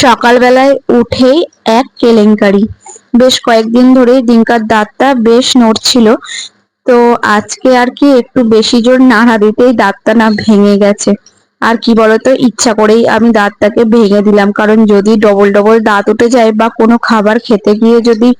সকালবেলায় উঠেই এক কেলেঙ্কারি। বেশ কয়েকদিন ধরেই দিনকার দাঁতটা বেশ নড়ছিল। তো আজকে আর কি একটু বেশি জোর নাড়া দিতেই দাঁতটা না ভেঙে গেছে। আর কি বলতো, ইচ্ছা করেই আমি দাঁতটাকে ভেঙে দিলাম। কারণ যদি ডবল ডবল দাঁত উঠে যায় বা কোনো খাবার খেতে গিয়ে যদি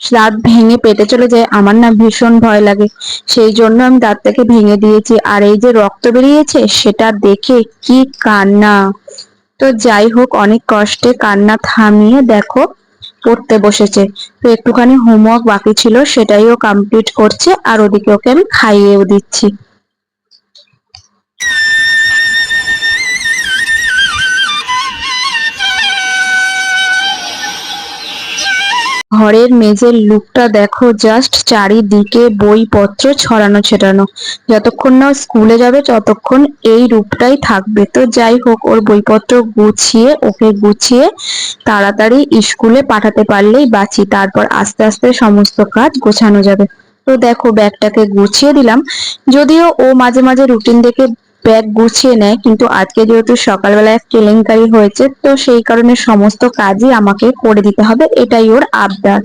দাঁত ভেঙে পেটে চলে যায়, আমার না ভীষণ ভয় লাগে। সেই জন্য আমি দাঁতটাকে ভেঙে দিয়েছি। আর এই যে রক্ত বেরিয়েছে, সেটা দেখে কি কান্না। তো যাই হোক, অনেক কষ্টে কান্না থামিয়ে দেখো পড়তে বসেছে। তো একটুখানি হোমওয়ার্ক বাকি ছিল, সেটাই ও কমপ্লিট করছে, আর ওদিকে ওকে আমি খাইয়েও দিচ্ছি। ঘরের মেঝের লুকটা দেখো জাস্ট চারিদিকে বইপত্র ছড়ানো ছেটানো। যতক্ষণ না স্কুলে যাবে, ততক্ষণ এই রূপটাই থাকবে। তো যাই হোক, ওর বইপত্র গুছিয়ে, ওকে গুছিয়ে তাড়াতাড়ি স্কুলে পাঠাতে পারলেই বাঁচি। তারপর আস্তে আস্তে সমস্ত কাজ গোছানো যাবে। তো দেখো ব্যাগটাকে গুছিয়ে দিলাম। যদিও ও মাঝে মাঝে রুটিন দেখে ব্যাগ গুছিয়ে নেয়, কিন্তু আজকে যেহেতু সকালবেলায় কেলেঙ্কারি হয়েছে, তো সেই কারণে সমস্ত কাজই আমাকে করে দিতে হবে, এটাই ওর আবদার।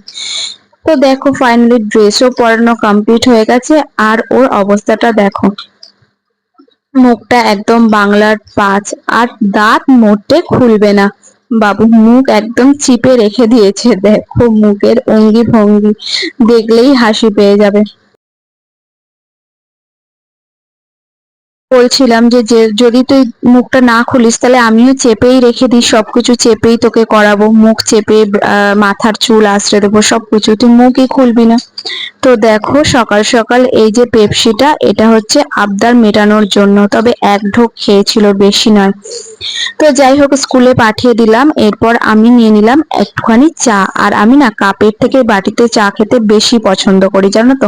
তো দেখো ফাইনালি ড্রেসও পরানো কমপ্লিট হয়ে গেছে, আর ওর অবস্থাটা দেখো। মুখটা একদম বাংলার পাঁচ, আর দাঁত মোটে খুলবে না। বাবু, মুখ একদম চিপে রেখে দিয়েছে, দেখো, মুখের অঙ্গি ভঙ্গি, দেখলেই হাসি পেয়ে যাবে। বলছিলাম যে যদি তুই মুখটা না খুলিস, তাহলে আমিও চেপেই রেখে দিই, সবকিছু চেপেই তোকে করাবো। মুখ চেপে মাথার চুল আশ্রয় দেবো, সবকিছু। তুই মুখই খুলবি না। তো দেখো, সকাল সকাল এই যে পেপসিটা, এটা হচ্ছে আবদার মেটানোর জন্য। তবে এক ঢোক খেয়েছিল, বেশি নয়। তো যাই হোক, স্কুলে পাঠিয়ে দিলাম। এরপর আমি নিয়ে নিলাম একটুখানি চা। আর আমি না, কাপের থেকে বাটিতে চা খেতে বেশি পছন্দ করি, জানো তো?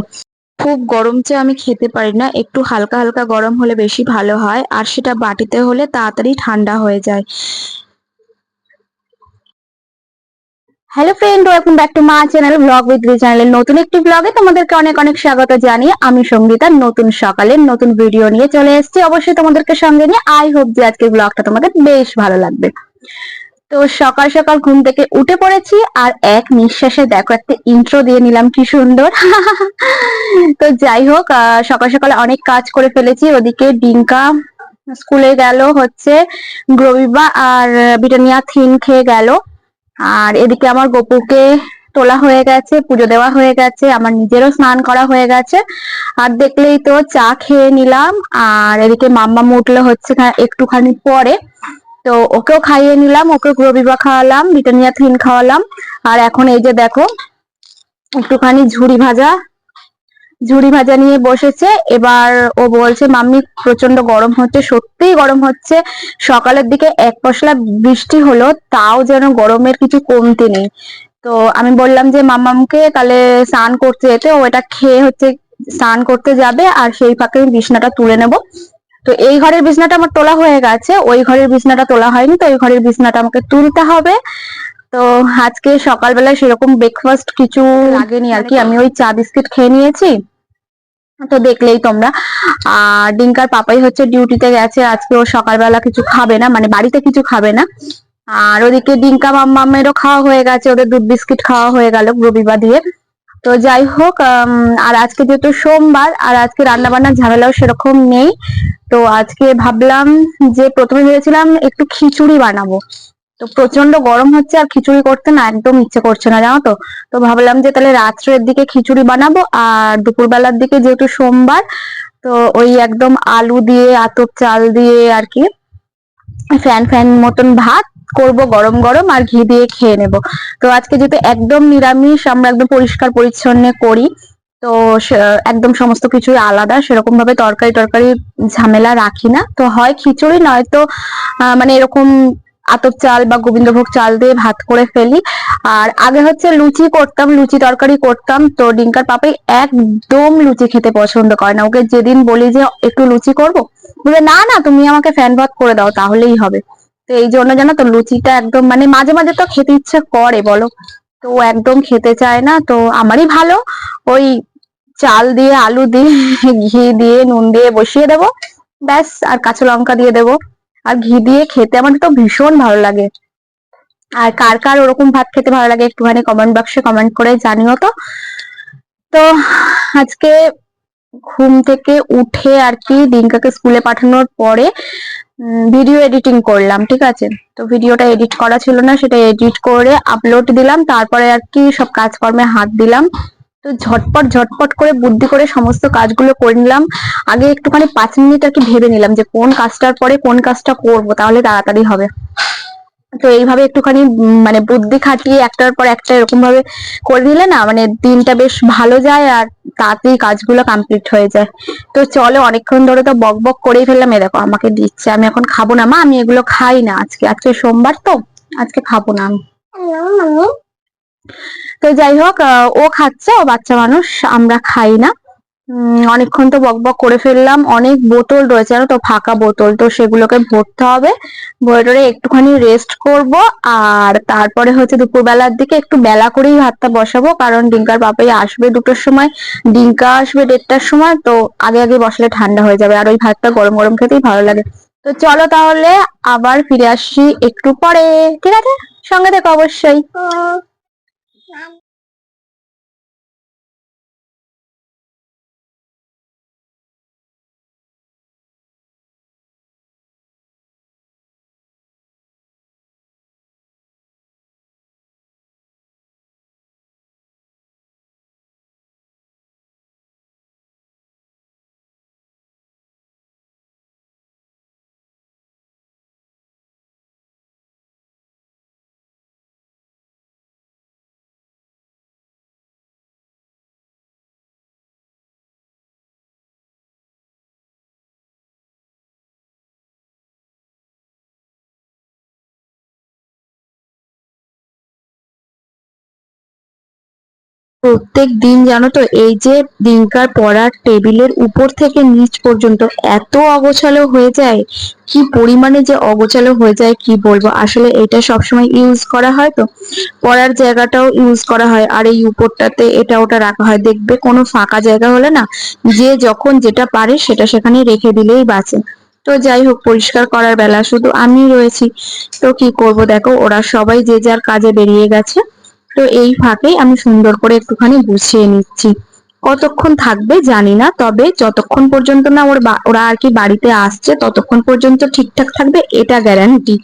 খুব গরম চা আমি খেতে পারি না। একটু হালকা হালকা গরম হলে বেশি ভালো হয়, আর সেটা বাটিতে হলে তাড়াতাড়ি ঠান্ডা হয়ে যায়। Hello friend welcome back to my channel blog with রি চ্যানেলের নতুন একটি ব্লগে তোমাদেরকে অনেক অনেক স্বাগত জানিয়ে আমি সঙ্গীতা, নতুন সকালের নতুন ভিডিও নিয়ে চলে এসেছি। অবশ্যই তোমাদেরকে সঙ্গে নিয়ে আই হোপ যে আজকের ব্লগটা তোমাদের বেশ ভালো লাগবে। তো সকাল সকাল ঘুম থেকে উঠে পড়েছি আর এক নিঃশ্বাসে দেখো একটা ইন্ট্রো দিয়ে নিলাম, কি সুন্দর। তো যাই হোক সকাল সকালে অনেক কাজ করে ফেলেছি। ওদিকে ডিঙ্কা স্কুলে গেল, হচ্ছে গ্রবিবা আর বিটানিয়া থিন খেয়ে গেল। আর এদিকে আমার গপুকে তোলা হয়ে গেছে, পুজো দেওয়া হয়ে গেছে, আমার নিজেরও স্নান করা হয়ে গেছে। আর দেখলেই তো চা খেয়ে নিলাম, আর এদিকে মাম্মা উঠল হচ্ছে একটুখানি পরে। তো ওকেও খাইয়ে নিলাম, ওকে রবিবা খাওয়ালাম, ব্রিটানিয়া থিন খাওয়ালাম। আর এখন এই যে দেখো, একটুখানি ঝুড়ি ভাজা ঝুড়ি ভাজা নিয়ে বসেছে। এবার ও বলছে, মাম্মি প্রচণ্ড গরম হচ্ছে, সত্যিই গরম হচ্ছে। সকালের দিকে এক পশলা বৃষ্টি হলো, তাও যেন গরমের কিছু কমতি নেই। তো আমি বললাম যে, মাম্মামকে তাহলে স্নান করতে যেতে, ও এটা খেয়ে হচ্ছে স্নান করতে যাবে, আর সেই ফাঁকে বিছনাটা তুলে নেব। তো এই ঘরের বিছনাটা আমার তোলা হয়ে গেছে। ওই ঘরের বিছনাটা তোলা হয়নি তো ওই ঘরের বিছনাটা আমাকে তুলতে হবে। তো আজকে সকালবেলায় সেরকম ব্রেকফাস্ট কিছু লাগেনি আর কি। আমি ওই চা বিস্কিট খেয়ে নিয়েছি। তো দেখলেই তোমরা। আর ডিঙ্কার পাপাই হচ্ছে ডিউটিতে গেছে আজকে ও সকালবেলা কিছু খাবে না মানে বাড়িতে কিছু খাবে না। আর ওদিকে ডিঙ্কা মাম্মামেরও খাওয়া হয়ে গেছে ওদের দুধ বিস্কিট খাওয়া হয়ে গেল রবিবার দিয়ে। তো যাই হোক আর আজকে যেহেতু সোমবার, আর আজকে রান্না বান্নার ঝামেলাও সেরকম নেই। তো আজকে ভাবলাম যে প্রথমে ভেবেছিলাম একটু খিচুড়ি বানাবো। তো প্রচণ্ড গরম হচ্ছে, আর খিচুড়ি করতে না একদম ইচ্ছে করছে না, জানো তো? তো ভাবলাম যে তাহলে রাত্রের দিকে খিচুড়ি বানাবো, আর দুপুরবেলার দিকে যেহেতু সোমবার, তো ওই একদম আলু দিয়ে, আতপ চাল দিয়ে, আর কি, ফ্যান ফ্যান মতন ভাত করব, গরম গরম, আর ঘি দিয়ে খেয়ে নেব। তো আজকে যেহেতু একদম নিরামিষ, আমরা একদম পরিষ্কার পরিচ্ছন্ন করি, তো একদম সমস্ত কিছুই আলাদা, সেরকম ভাবে তরকারি টরকারি ঝামেলা রাখি না। তো হয় খিচুড়ি, নয়তো মানে এরকম আতপ চাল বা গোবিন্দভোগ চাল দিয়ে ভাত করে ফেলি। আর আগে হচ্ছে লুচি করতাম, লুচি তরকারি করতাম, তো ডিঙ্কার পাপাই একদম লুচি খেতে পছন্দ করে না। ওকে যেদিন বলি যে, একটু লুচি করব? বলে, না না, তুমি আমাকে ফ্যান ভাত করে দাও, তাহলেই হবে। তো এই জন্য জানো তো লুচিটা একদম মানে মাঝে মাঝে তো খেতে ইচ্ছে করে, বলো? তো একদম খেতে চায় না, তো আমারই ভালো। ওই চাল দিয়ে, আলু দিয়ে, ঘি দিয়ে, নুন দিয়ে বসিয়ে দেবো, ব্যাস, আর কাঁচা লঙ্কা দিয়ে দেবো। আর ঘি দিয়ে খেতে আমার তো ভীষণ ভালো লাগে। আর কার কার ওরকম ভাত খেতে ভালো লাগে একটুখানি কমেন্ট বক্সে কমেন্ট করে জানিও তো। তো আজকে ঘুম থেকে উঠে আর কি দিনকাকে স্কুলে পাঠানোর পরে ভিডিও এডিটিং করলাম, ঠিক আছে? তো ভিডিওটা এডিট করা ছিল না, সেটা এডিট করে আপলোড দিলাম, তারপরে আর কি সব কাজকর্মে হাত দিলাম। তো ঝটপট ঝটপট করে বুদ্ধি করে সমস্ত কাজগুলো করে নিলাম। আগে একটুখানি পাঁচ মিনিট আর কি ভেবে নিলাম যে কোন কাজটার পরে কোন কাজটা করব, তাহলে তাড়াতাড়ি হবে। তো এইভাবে একটুখানি মানে বুদ্ধি খাটিয়ে একটার পর একটা এরকম ভাবে করে নিলে না মানে দিনটা বেশ ভালো যায় আর তাড়াতাড়ি কাজগুলো কমপ্লিট হয়ে যায়। তো চলো, অনেকক্ষণ ধরে তো বক বক করেই ফেললাম। এ দেখো, আমাকে দিচ্ছে। আমি এখন খাব না, মা। আমি এগুলো খাই না আজকে। আজকে সোমবার তো, আজকে খাব না আমি। তো যাই হোক ও খাচ্ছে, ও বাচ্চা মানুষ, আমরা খাই না। অনেকক্ষণ তো বক বক করে ফেললাম। অনেক বোতল রয়েছে, জানো তো, ফাঁকা বোতল। তো সেগুলোকে ভরতে হবে। ভরে টরে একটুখানি রেস্ট করব। আর তারপরে হচ্ছে দুপুরবেলার দিকে একটু বেলা করেই ভাতটা বসাবো। কারণ ডিঙ্কার পাপাই আসবে দুটোর সময়। ডিঙ্কা আসবে দেড়টার সময়। তো আগে আগে বসলে ঠান্ডা হয়ে যাবে। আর ওই ভাতটা গরম গরম খেতেই ভালো লাগে। তো চলো তাহলে আবার ফিরে আসি একটু পরে। ঠিক আছে? সঙ্গে থেকো অবশ্যই। প্রত্যেক দিন জানো তো, এই যে দিনকার পড়ার টেবিলের উপর থেকে নিচ পর্যন্ত এত অগোছালো হয়ে যায়, কি পরিমাণে যে অগোছালো হয়ে যায় কি বলব? আসলে এটা সবসময় ইউজ করা হয় তো, পড়ার জায়গাটাও ইউজ করা হয়, আর এই উপরটাতে এটা ওটা রাখা হয়। দেখবে কোনো ফাঁকা জায়গা হলে না, যে যখন যেটা পারে সেটা সেখানে রেখে দিলেই বাঁচে। তো যাই হোক, পরিষ্কার করার বেলা শুধু আমি রয়েছি। তো কি করব দেখো, ওরা সবাই যে যার কাজে বেরিয়ে গেছে। তো এই ফাঁকে আমি সুন্দর করে একটুখানি গুছিয়ে নিচ্ছি। কতক্ষণ থাকবে জানি না, তবে যতক্ষণ পর্যন্ত না ওর ওরা আর কি বাড়িতে আসছে, ততক্ষণ পর্যন্ত ঠিকঠাক থাকবে, এটা গ্যারান্টি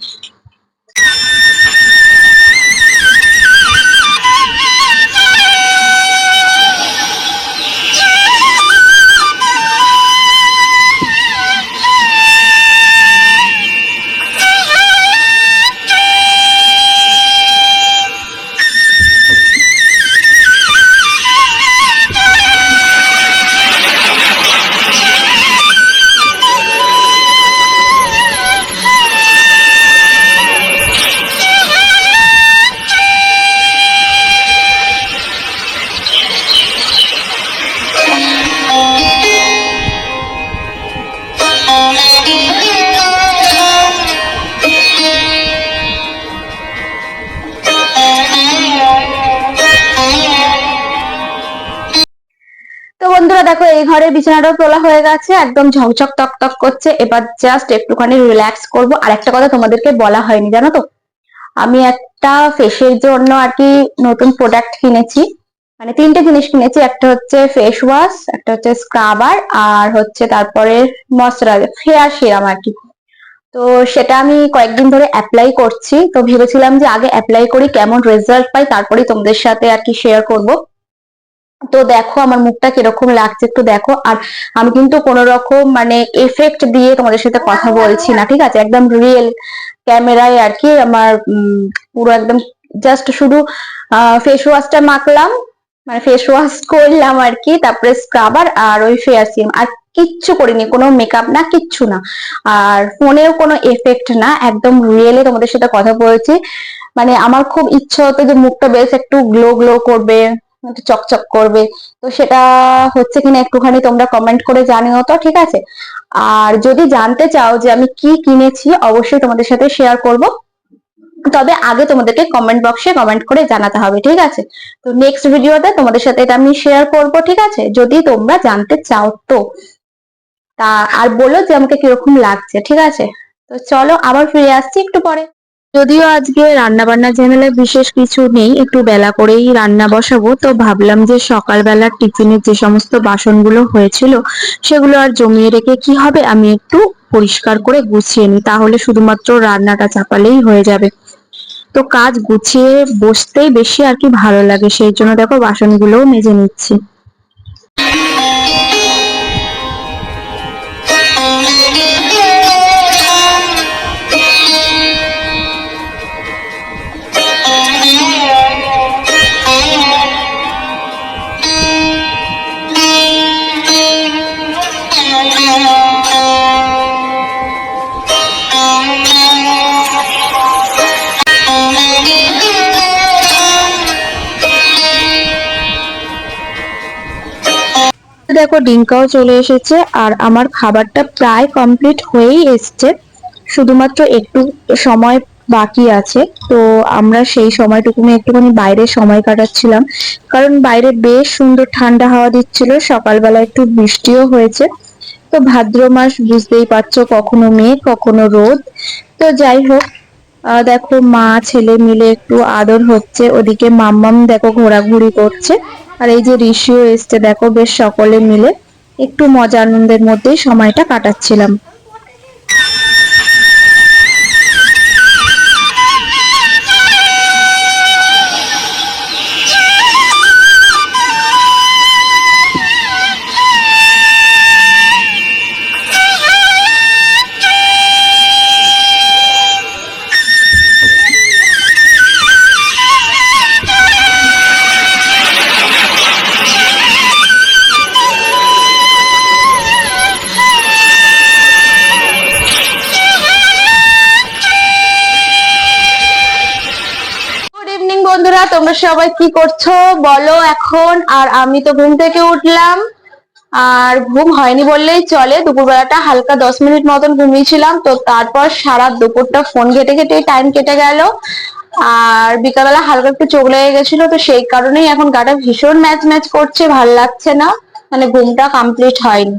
বন্ধুরা, দেখো এই ঘরের বিছানাটাও তোলা হয়ে গেছে, একদম ঝকঝক তক করছে। এবার জাস্ট একটুখানি রিল্যাক্স করব। আর একটা কথা তোমাদেরকে বলা হয়নি, জানো তো? আমি একটা ফেসের জন্য আর কি নতুন প্রোডাক্ট কিনেছি। মানে তিনটে জিনিস কিনেছি, একটা হচ্ছে ফেস ওয়াশ একটা হচ্ছে স্ক্রাবার আর হচ্ছে তারপরে ময়শ্চারাইজার ফেয়ার সিরাম আর কি। তো সেটা আমি কয়েকদিন ধরে অ্যাপ্লাই করছি। তো ভেবেছিলাম যে আগে অ্যাপ্লাই করি, কেমন রেজাল্ট পাই তারপরে তোমাদের সাথে আর কি শেয়ার করব। তো দেখো আমার মুখটা কীরকম লাগছে, একটু দেখো। আর আমি কিন্তু কোন রকম মানে এফেক্ট দিয়ে তোমাদের সাথে কথা বলছি না, ঠিক আছে? একদম রিয়েল ক্যামেরায় আর কি আমার পুরো একদম জাস্ট শুধু ফেস ওয়াশটা মাখলাম মানে ফেস ওয়াশ করলাম আর কি, তারপরে স্ক্রাবার আর ওই ফেয়ার সিম আর কিচ্ছু করিনি, কোনো মেকআপ না, কিচ্ছু না। আর ফোনেও কোনো এফেক্ট না, একদম রিয়েলে তোমাদের সাথে কথা বলছি। মানে আমার খুব ইচ্ছা হতো যে মুখটা বেশ একটু গ্লো গ্লো করবে। একটু চকচক করবে। তো সেটা হচ্ছে কিনা একটুখানি তোমরা কমেন্ট করে জানিও তো, ঠিক আছে? আর যদি জানতে চাও যে আমি কি কিনেছি, অবশ্যই তোমাদের সাথে শেয়ার করব। তবে আগে তোমাদেরকে কমেন্ট বক্সে কমেন্ট করে জানাতে হবে, ঠিক আছে? তো নেক্সট ভিডিওতে তোমাদের সাথে এটা আমি শেয়ার করব, ঠিক আছে? যদি তোমরা জানতে চাও তো। তা, আর বলো যে আমাকে কীরকম লাগছে, ঠিক আছে? তো চলো আবার ফিরে আসছি একটু পরে। যদিও আজকে রান্না বান্না চ্যানেলে বিশেষ কিছু নেই, একটু বেলা করেই রান্না বসাবো। তো ভাবলাম যে সকালবেলার টিফিনের যে সমস্ত বাসনগুলো হয়েছিল, সেগুলো আর জমিয়ে রেখে কি হবে আমি একটু পরিষ্কার করে গুছিয়ে নিই, তাহলে শুধুমাত্র রান্নাটা চাপালেই হয়ে যাবে। তো কাজ গুছিয়ে বসতেই বেশি আর কি ভালো লাগে, সেই জন্য দেখো বাসনগুলোও মেজে নিচ্ছি। দেখো ডিঙ্কাও চলে এসেছে আর আমার খাবারটা প্রায় কমপ্লিট হয়েই এসছে। শুধুমাত্র একটু সময় বাকি আছে, তো আমরা সেই সময়টুকুনি একটুখানি বাইরে সময় কাটাচ্ছিলাম। কারণ বাইরে বেশ সুন্দর ঠান্ডা হাওয়া দিচ্ছিল, সকালবেলা একটু বৃষ্টিও হয়েছে। তো ভাদ্র মাস বুঝতেই পারছ, কখনো মেঘ কখনো রোদ। তো যাই হোক দেখো মা, ছেলে মিলে একটু আদর হচ্ছে। ওদিকে মাম্মাম দেখো ঘোরাঘুরি করছে। আর এই যে ঋষিও এসছে, দেখো বেশ সকলে মিলে। একটু মজা, আনন্দের মধ্যেই সময়টা কাটাচ্ছিলাম। তোমরা সবাই কি করছ? বলো এখন। আর আমি তো ঘুম থেকে উঠলাম। আর ঘুম হয়নি বললেই চলে। দুপুরবেলাটা হালকা দশ মিনিট মতন ঘুমিয়েছিলাম। তো তারপর সারা দুপুরটা ফোন ঘেটে ঘেটে টাইম কেটে গেল। আর বিকালবেলা হালকা একটু চোখ লেগে গেছিল। তো সেই কারণেই এখন গাটা ভীষণ ম্যাচ ম্যাচ করছে। ভালো লাগছে না। মানে ঘুমটা কমপ্লিট হয়নি।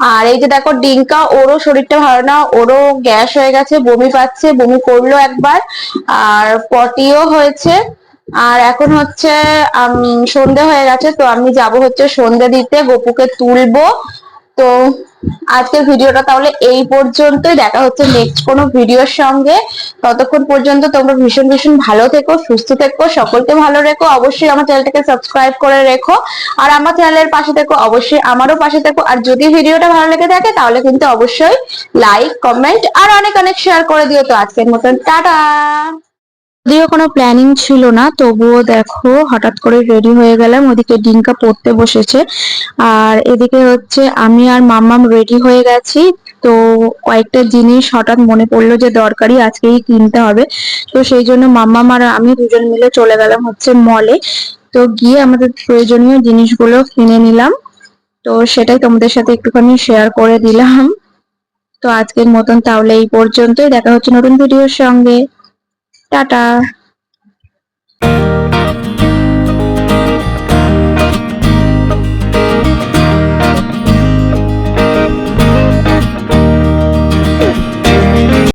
আর এই যে দেখো, ডিঙ্কা, ওরও শরীরটা ভালো না। ওরও গ্যাস হয়ে গেছে, বমি পাচ্ছে। বমি করল একবার। আর পটিও হয়েছে। আর এখন হচ্ছে সন্ধে হয়ে গেছে, তো আমি যাব হচ্ছে সন্ধে দিতে, গপুকে তুলবো। তো আজকের ভিডিওটা তাহলে এই পর্যন্তই। দেখা হচ্ছে নেক্সট কোনো ভিডিওর সঙ্গে। ততক্ষণ পর্যন্ত তোমরা ভীষণ ভীষণ ভালো থেকো, সুস্থ থেকো, সকলকে ভালো রেখো। অবশ্যই আমার চ্যানেলটাকে সাবস্ক্রাইব করে রেখো। আর আমার চ্যানেলের পাশে থেকো, অবশ্যই আমারও পাশে থেকো। আর যদি ভিডিওটা ভালো লেগে থাকে, তাহলে কিন্তু অবশ্যই লাইক কমেন্ট আর অনেক অনেক শেয়ার করে দিও তো আজকের মতন। টাটা! যদিও কোনো প্ল্যানিং ছিল না, তবুও দেখো হঠাৎ করে রেডি হয়ে গেলাম, ওদিকে ডিঙ্কা পড়তে বসেছে। আর এদিকে হচ্ছে আমি আর মাম্মাম রেডি হয়ে গেছি। তো কয়েকটা জিনিস হঠাৎ মনে পড়ল যে দরকারি, আজকেই কিনতে হবে। তো সেই জন্য মাম্মাম আর আমি দুজন মিলে চলে গেলাম হচ্ছে মলে তো গিয়ে আমাদের প্রয়োজনীয় জিনিসগুলো কিনে নিলাম। তো সেটাই তোমাদের সাথে একটুখানি শেয়ার করে দিলাম। তো আজকের মতন তাহলে এই পর্যন্তই। দেখা হচ্ছে নতুন ভিডিওর সঙ্গে। 哒哒。